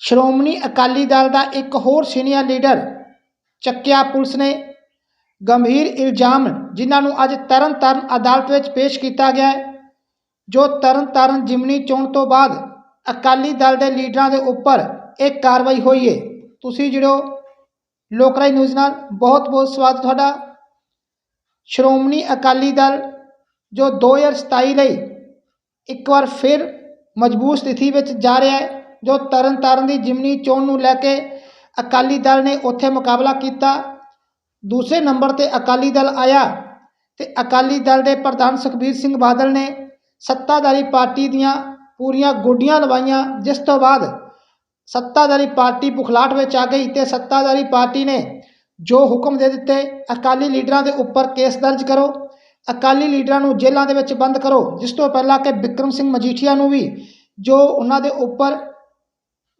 ਸ਼੍ਰੋਮਣੀ ਅਕਾਲੀ ਦਲ ਦਾ ਇੱਕ ਹੋਰ senior leader ਚੱਕਿਆ ਪੁਲਿਸ ਨੇ। ਗੰਭੀਰ ਇਲਜ਼ਾਮ ਜਿਨ੍ਹਾਂ ਨੂੰ ਅੱਜ ਤਰਨਤਾਰਨ ਅਦਾਲਤ ਵਿੱਚ ਪੇਸ਼ ਕੀਤਾ ਗਿਆ ਹੈ, ਜੋ ਤਰਨਤਾਰਨ ਜਿਮਨੀ ਚੋਣ ਤੋਂ ਬਾਅਦ ਅਕਾਲੀ ਦਲ ਦੇ ਲੀਡਰਾਂ ਦੇ ਉੱਪਰ ਇਹ ਕਾਰਵਾਈ ਹੋਈ ਹੈ ਤੁਸੀਂ ਜਿਹੜੋ ਲੋਕਰਾਈ ਨਿਊਜ਼ ਨਾਲ। ਬਹੁਤ ਬਹੁਤ ਸਵਾਗਤ ਤੁਹਾਡਾ। ਸ਼੍ਰੋਮਣੀ ਅਕਾਲੀ ਦਲ ਜੋ 2027 ਲਈ ਇੱਕ ਵਾਰ ਫਿਰ ਮਜ਼ਬੂਤ ਸਥਿਤੀ ਵਿੱਚ ਜਾ ਰਿਹਾ ਹੈ ਜੋ ਤਰਨਤਾਰਨ ਦੀ ਜਿਮਨੀ ਚੋਣ ਨੂੰ ਲੈ ਕੇ ਅਕਾਲੀ ਦਲ ਨੇ ਉੱਥੇ ਮੁਕਾਬਲਾ ਕੀਤਾ। ਦੂਸਰੇ ਨੰਬਰ ਤੇ ਅਕਾਲੀ ਦਲ ਆਇਆ ਤੇ ਅਕਾਲੀ ਦਲ ਦੇ ਪ੍ਰਧਾਨ ਸੁਖਬੀਰ ਸਿੰਘ ਬਾਦਲ ਨੇ ਸੱਤਾਧਾਰੀ ਪਾਰਟੀ ਦੀਆਂ ਪੂਰੀਆਂ ਗੋਡੀਆਂ ਲਵਾਈਆਂ, ਜਿਸ ਤੋਂ ਬਾਅਦ ਸੱਤਾਧਾਰੀ ਪਾਰਟੀ ਬੁਖਲਾਟ ਵਿੱਚ ਆ ਗਈ ਤੇ ਸੱਤਾਧਾਰੀ ਪਾਰਟੀ ਨੇ ਜੋ ਹੁਕਮ ਦੇ ਦਿੱਤੇ, ਅਕਾਲੀ ਲੀਡਰਾਂ ਦੇ ਉੱਪਰ ਕੇਸ ਦਰਜ ਕਰੋ, ਅਕਾਲੀ ਲੀਡਰਾਂ ਨੂੰ ਜੇਲ੍ਹਾਂ ਦੇ ਵਿੱਚ ਬੰਦ ਕਰੋ, ਜਿਸ ਤੋਂ ਪਹਿਲਾਂ ਕਿ ਵਿਕਰਮ ਸਿੰਘ ਮਜੀਠੀਆ ਨੂੰ ਵੀ, ਜੋ ਉਹਨਾਂ ਦੇ ਉੱਪਰ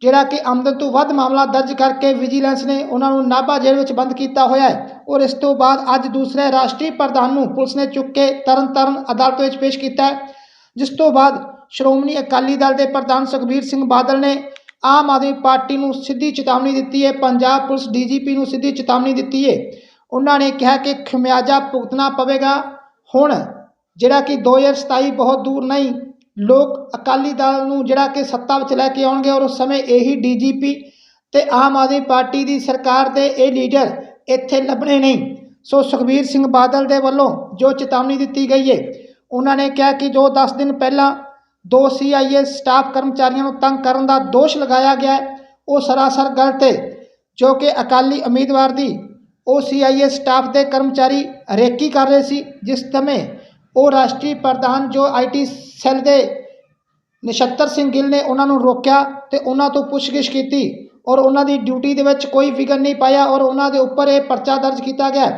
ਜਿਹੜਾ ਕਿ ਆਮਦਨ ਤੋਂ ਵੱਧ ਮਾਮਲਾ ਦਰਜ ਕਰਕੇ ਵਿਜੀਲੈਂਸ ਨੇ ਉਹਨਾਂ ਨੂੰ ਨਾਭਾ ਜੇਲ੍ਹ ਵਿੱਚ ਬੰਦ ਕੀਤਾ ਹੋਇਆ ਹੈ ਔਰ ਇਸ ਤੋਂ ਬਾਅਦ ਅੱਜ ਦੂਸਰੇ ਰਾਸ਼ਟਰੀ ਪ੍ਰਧਾਨ ਨੂੰ ਪੁਲਿਸ ਨੇ ਚੁੱਕ ਕੇ ਤਰਨਤਾਰਨ ਅਦਾਲਤ ਵਿੱਚ ਪੇਸ਼ ਕੀਤਾ ਜਿਸ ਤੋਂ ਬਾਅਦ ਸ਼੍ਰੋਮਣੀ ਅਕਾਲੀ ਦਲ ਦੇ ਪ੍ਰਧਾਨ ਸੁਖਬੀਰ ਸਿੰਘ ਬਾਦਲ ਨੇ ਆਮ ਆਦਮੀ ਪਾਰਟੀ ਨੂੰ ਸਿੱਧੀ ਚੇਤਾਵਨੀ ਦਿੱਤੀ ਹੈ, ਪੰਜਾਬ ਪੁਲਿਸ ਡੀਜੀਪੀ ਨੂੰ ਸਿੱਧੀ ਚੇਤਾਵਨੀ ਦਿੱਤੀ ਹੈ। ਉਹਨਾਂ ਨੇ ਕਿਹਾ ਕਿ ਖਮਿਆਜਾ ਭੁਗਤਣਾ ਪਵੇਗਾ ਹੁਣ, ਜਿਹੜਾ ਕਿ 2027 ਬਹੁਤ ਦੂਰ ਨਹੀਂ ਲੋਕ ਅਕਾਲੀ ਦਲ ਨੂੰ ਜਿਹੜਾ ਕਿ ਸੱਤਾ ਵਿੱਚ ਲੈ ਕੇ ਆਉਣਗੇ ਔਰ ਉਸ ਸਮੇਂ ਇਹੀ ਡੀਜੀਪੀ ਤੇ ਆਮ ਆਦਮੀ ਪਾਰਟੀ ਦੀ ਸਰਕਾਰ ਦੇ ਇਹ ਲੀਡਰ ਇੱਥੇ ਲੱਭਣੇ ਨਹੀਂ। ਸੋ ਸੁਖਬੀਰ ਸਿੰਘ ਬਾਦਲ ਦੇ ਵੱਲੋਂ ਜੋ ਚੇਤਾਵਨੀ ਦਿੱਤੀ ਗਈ ਹੈ ਉਹਨਾਂ ਨੇ ਕਿਹਾ ਕਿ ਜੋ 10 ਦਿਨ ਪਹਿਲਾਂ ਦੋ ਸੀਆਈਏ ਸਟਾਫ ਕਰਮਚਾਰੀਆਂ ਨੂੰ ਤੰਗ ਕਰਨ ਦਾ ਦੋਸ਼ ਲਗਾਇਆ ਗਿਆ, ਉਹ ਸਰਾਸਰ ਗਲਤ ਹੈ ਜੋ ਕਿ ਅਕਾਲੀ ਉਮੀਦਵਾਰ ਦੀ ਉਹ ਸੀਆਈਏ ਸਟਾਫ ਦੇ ਕਰਮਚਾਰੀ ਰੇਕੀ ਕਰ ਰਹੇ ਸੀ, ਜਿਸ ਸਮੇਂ ਉਹ ਰਾਸ਼ਟਰੀ ਪ੍ਰਧਾਨ ਜੋ ਆਈਟੀ ਸੈੱਲ ਦੇ ਨਛੱਤਰ ਸਿੰਘ ਗਿੱਲ ਨੇ ਉਹਨਾਂ ਨੂੰ ਰੋਕਿਆ ਤੇ ਉਹਨਾਂ ਤੋਂ ਪੁੱਛਗਿੱਛ ਕੀਤੀ ਔਰ ਉਹਨਾਂ ਦੀ ਡਿਊਟੀ ਦੇ ਵਿੱਚ ਕੋਈ ਵਿਘਨ ਨਹੀਂ ਪਾਇਆ ਔਰ ਉਹਨਾਂ ਦੇ ਉੱਪਰ ਇਹ ਪਰਚਾ ਦਰਜ ਕੀਤਾ ਗਿਆ।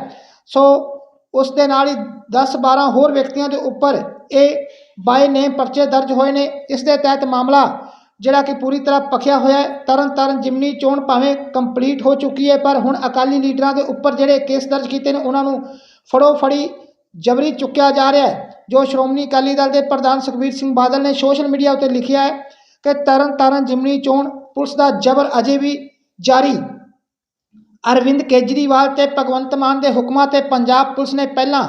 ਸੋ ਉਸ ਦੇ ਨਾਲ ਹੀ 10 12 ਹੋਰ ਵਿਅਕਤੀਆਂ ਦੇ ਉੱਪਰ ਇਹ ਬਾਏ ਨੇਮ ਪਰਚੇ ਦਰਜ ਹੋਏ ਨੇ। ਇਸ ਦੇ ਤਹਿਤ ਮਾਮਲਾ ਜਿਹੜਾ ਕਿ ਪੂਰੀ ਤਰ੍ਹਾਂ ਪਖਿਆ ਹੋਇਆ ਹੈ। ਤਰਨ ਤਾਰਨ ਜਿਮਨੀ ਚੋਣ ਭਾਵੇਂ ਕੰਪਲੀਟ ਹੋ ਚੁੱਕੀ ਹੈ, ਪਰ ਹੁਣ ਅਕਾਲੀ ਲੀਡਰਾਂ ਦੇ ਉੱਪਰ ਜਿਹੜੇ ਕੇਸ ਦਰਜ ਕੀਤੇ ਨੇ, ਉਹਨਾਂ ਨੂੰ ਫੜੋ ਫੜੀ ਜਬਰੀ ਚੁੱਕਿਆ ਜਾ ਰਿਹਾ ਹੈ, ਜੋ ਸ਼੍ਰੋਮਣੀ ਅਕਾਲੀ ਦਲ ਦੇ ਪ੍ਰਧਾਨ ਸੁਖਬੀਰ ਸਿੰਘ ਬਾਦਲ ਨੇ ਸੋਸ਼ਲ ਮੀਡੀਆ ਉੱਤੇ ਲਿਖਿਆ ਹੈ ਕਿ ਤਰਨ ਤਾਰਨ ਜਿਮਨੀ ਚੋਣ ਪੁਲਿਸ ਦਾ ਜ਼ਬਰ ਅਜੇ ਵੀ ਜਾਰੀ। ਅਰਵਿੰਦ ਕੇਜਰੀਵਾਲ ਤੇ ਭਗਵੰਤ ਮਾਨ ਦੇ ਹੁਕਮਾਂ ਤੇ ਪੰਜਾਬ ਪੁਲਿਸ ਨੇ ਪਹਿਲਾਂ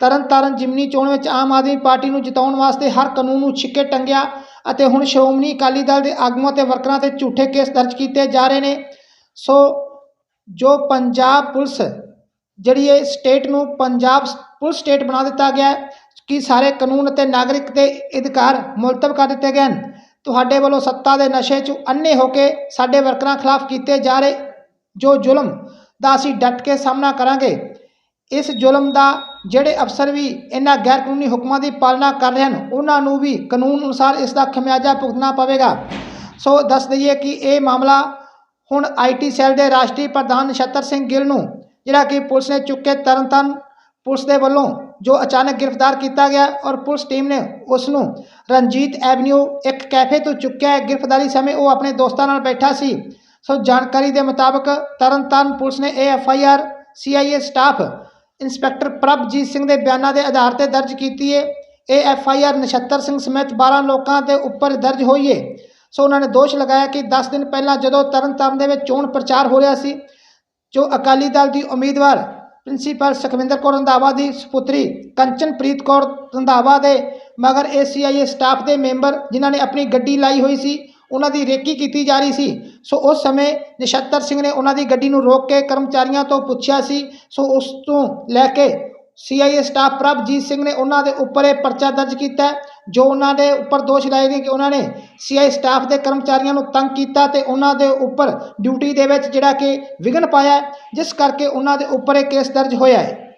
ਤਰਨਤਾਰਨ ਜਿਮਨੀ ਚੋਣ ਵਿੱਚ ਆਮ ਆਦਮੀ ਪਾਰਟੀ ਨੂੰ ਜਿਤਾਉਣ ਵਾਸਤੇ ਹਰ ਕਾਨੂੰਨ ਨੂੰ ਛਿੱਕੇ ਟੰਗਿਆ ਅਤੇ ਹੁਣ ਸ਼੍ਰੋਮਣੀ ਅਕਾਲੀ ਦਲ ਦੇ ਆਗੂਆਂ ਤੇ ਵਰਕਰਾਂ ਤੇ ਝੂਠੇ ਕੇਸ ਦਰਜ ਕੀਤੇ ਜਾ ਰਹੇ ਨੇ। ਸੋ ਜੋ ਪੰਜਾਬ ਪੁਲਿਸ ਜਿਹੜੀ ਇਹ ਸਟੇਟ ਨੂੰ ਪੰਜਾਬ ਪੁਲਿਸ ਸਟੇਟ ਬਣਾ ਦਿੱਤਾ ਗਿਆ ਕਿ ਸਾਰੇ ਕਾਨੂੰਨ ਅਤੇ ਨਾਗਰਿਕ ਦੇ ਅਧਿਕਾਰ ਮੁਲਤਵ ਕਰ ਦਿੱਤੇ ਗਏ ਹਨ। ਤੁਹਾਡੇ ਵੱਲੋਂ ਸੱਤਾ ਦੇ ਨਸ਼ੇ 'ਚ ਅੰਨੇ ਹੋ ਕੇ ਸਾਡੇ ਵਰਕਰਾਂ ਖਿਲਾਫ ਕੀਤੇ ਜਾ ਰਹੇ ਜੋ ਜ਼ੁਲਮ ਦਾ ਅਸੀਂ ਡਟ ਕੇ ਸਾਹਮਣਾ ਕਰਾਂਗੇ। ਇਸ ਜ਼ੁਲਮ ਦਾ ਜਿਹੜੇ ਅਫਸਰ ਵੀ ਇਹਨਾਂ ਗੈਰ ਕਾਨੂੰਨੀ ਹੁਕਮਾਂ ਦੀ ਪਾਲਣਾ ਕਰ ਰਹੇ ਹਨ, ਉਹਨਾਂ ਨੂੰ ਵੀ ਕਾਨੂੰਨ ਅਨੁਸਾਰ ਇਸ ਦਾ ਖਮਿਆਜਾ ਭੁਗਤਣਾ ਪਵੇਗਾ। ਸੋ ਦੱਸ ਦਈਏ ਕਿ ਇਹ ਮਾਮਲਾ ਹੁਣ ਆਈਟੀ ਸੈੱਲ ਦੇ ਰਾਸ਼ਟਰੀ ਪ੍ਰਧਾਨ ਨਛੱਤਰ ਸਿੰਘ ਗਿੱਲ ਨੂੰ ਜਿਹੜਾ ਕਿ ਪੁਲਿਸ ਨੇ ਚੁੱਕ ਕੇ ਤਰਨਤਾਰਨ ਪੁਲਿਸ ਦੇ ਵੱਲੋਂ ਜੋ ਅਚਾਨਕ ਗ੍ਰਿਫਤਾਰ ਕੀਤਾ ਗਿਆ ਔਰ ਪੁਲਿਸ ਟੀਮ ਨੇ ਉਸ ਨੂੰ ਰਣਜੀਤ ਐਵਨਿਊ ਇੱਕ ਕੈਫੇ ਤੋਂ ਚੁੱਕਿਆ ਹੈ। ਗ੍ਰਿਫਤਾਰੀ ਸਮੇਂ ਉਹ ਆਪਣੇ ਦੋਸਤਾਂ ਨਾਲ ਬੈਠਾ ਸੀ। ਸੋ ਜਾਣਕਾਰੀ ਦੇ ਮੁਤਾਬਕ ਤਰਨਤਾਰਨ ਪੁਲਿਸ ਨੇ ਇਹ F I R C I A staff, inspector Prabhjit Singh ਦੇ ਬਿਆਨਾਂ ਦੇ ਆਧਾਰ ਤੇ ਦਰਜ ਕੀਤੀ ਹੈ ਇਹ F I R Nachhattar Singh ਸਮੇਤ 12 ਲੋਕਾਂ ਦੇ ਉੱਪਰ ਦਰਜ ਹੋਈ ਹੈ ਸੋ ਉਹਨਾਂ ਨੇ ਦੋਸ਼ ਲਗਾਇਆ ਕਿ 10 ਦਿਨ ਪਹਿਲਾਂ ਜਦੋਂ ਤਰਨਤਾਰਨ ਦੇ ਵਿੱਚ ਚੋਣ ਪ੍ਰਚਾਰ ਹੋ ਰਿਹਾ ਸੀ ਜੋ ਅਕਾਲੀ ਦਲ ਦੀ ਉਮੀਦਵਾਰ ਪ੍ਰਿੰਸੀਪਲ ਸੁਖਵਿੰਦਰ ਕੌਰ ਰੰਧਾਵਾ ਦੀ ਸੁਪੁੱਤਰੀ ਕੰਚਨਪ੍ਰੀਤ ਕੌਰ ਰੰਧਾਵਾ ਦੇ, ਮਗਰ ਏਸੀਆਈਏ ਸਟਾਫ ਦੇ ਮੈਂਬਰ ਜਿਨ੍ਹਾਂ ਨੇ ਆਪਣੀ ਗੱਡੀ ਲਾਈ ਹੋਈ ਸੀ, ਉਹਨਾਂ ਦੀ ਰੇਕੀ ਕੀਤੀ ਜਾ ਰਹੀ ਸੀ। ਸੋ ਉਸ ਸਮੇਂ ਨਛੱਤਰ ਸਿੰਘ ਨੇ ਉਹਨਾਂ ਦੀ ਗੱਡੀ ਨੂੰ ਰੋਕ ਕੇ ਕਰਮਚਾਰੀਆਂ ਤੋਂ ਪੁੱਛਿਆ ਸੀ। ਸੋ ਉਸ ਤੋਂ ਲੈ ਕੇ ਸੀਆਈਏ ਸਟਾਫ ਪ੍ਰਭਜੀਤ ਸਿੰਘ ਨੇ ਉਹਨਾਂ ਦੇ ਉੱਪਰ ਇਹ ਪਰਚਾ ਦਰਜ ਕੀਤਾ ਜੋ ਉਹਨਾਂ ਦੇ ਉੱਪਰ ਦੋਸ਼ ਲਾਏ ਗਏ ਕਿ ਉਹਨਾਂ ਨੇ ਸੀਆਈ ਸਟਾਫ ਦੇ ਕਰਮਚਾਰੀਆਂ ਨੂੰ ਤੰਗ ਕੀਤਾ ਤੇ ਉਹਨਾਂ ਦੇ ਉੱਪਰ ਡਿਊਟੀ ਦੇ ਵਿੱਚ ਜਿਹੜਾ ਕਿ ਵਿਘਨ ਪਾਇਆ ਜਿਸ ਕਰਕੇ ਉਹਨਾਂ ਦੇ ਉੱਪਰ ਇਹ ਕੇਸ ਦਰਜ ਹੋਇਆ ਹੈ।